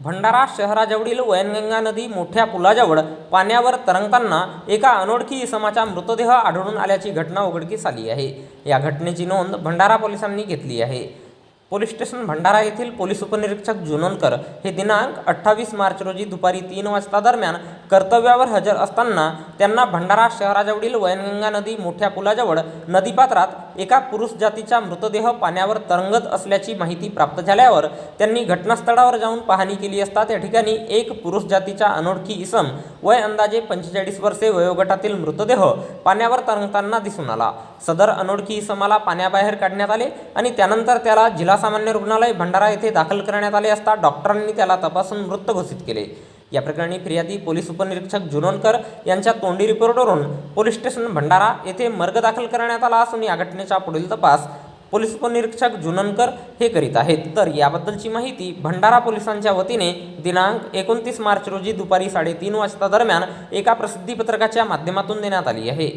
भंडारा शहराजवळील वैनगंगा नदी मोठ्या पुलाजवळ पाण्यावर तरंगताना एका अनोळखी इसमाचा मृतदेह आढळून आल्याची घटना उघडकीस आली आहे. या घटनेची नोंद भंडारा पोलिसांनी घेतली आहे. पोलीस स्टेशन भंडारा येथील पोलीस उपनिरीक्षक जुनोनकर हे दिनांक अठ्ठावीस मार्च रोजी दुपारी तीन वाजता दरम्यान कर्तव्यावर हजर असताना त्यांना भंडारा शहराजवळील वैनगंगा नदी मोठ्या पुलाजवळ नदीपात्रात एका पुरुष जातीचा मृतदेह पाण्यावर तरंगत असल्याची माहिती प्राप्त झाल्यावर त्यांनी घटनास्थळावर जाऊन पाहणी केली असता त्या ठिकाणी एक पुरुष जातीचा अनोळखी इसम वय अंदाजे पंचेचाळीस वर्षे वयोगटातील मृतदेह पाण्यावर तरंगताना दिसून आला. सदर अनोळखी इसमाला पाण्याबाहेर काढण्यात आले आणि त्यानंतर त्याला जिल्हा सामान्य रुग्णालय भंडारा येथे दाखल करण्यात आले असता डॉक्टरांनी त्याला तपासून मृत घोषित केले. या प्रकरणी फिर्यादी पोलीस उपनिरीक्षक जुनोनकर यांच्या तोंडी रिपोर्टवरून पोलीस स्टेशन भंडारा येथे मर्ग दाखल करण्यात आला असून या घटनेचा पुढील तपास पोलीस उपनिरीक्षक जुननकर हे करीत आहेत. तर याबद्दलची माहिती भंडारा पोलिसांच्या वतीने दिनांक एकोणतीस मार्च रोजी दुपारी साडेतीन वाजता दरम्यान एका प्रसिद्धीपत्रकाच्या माध्यमातून देण्यात आली आहे.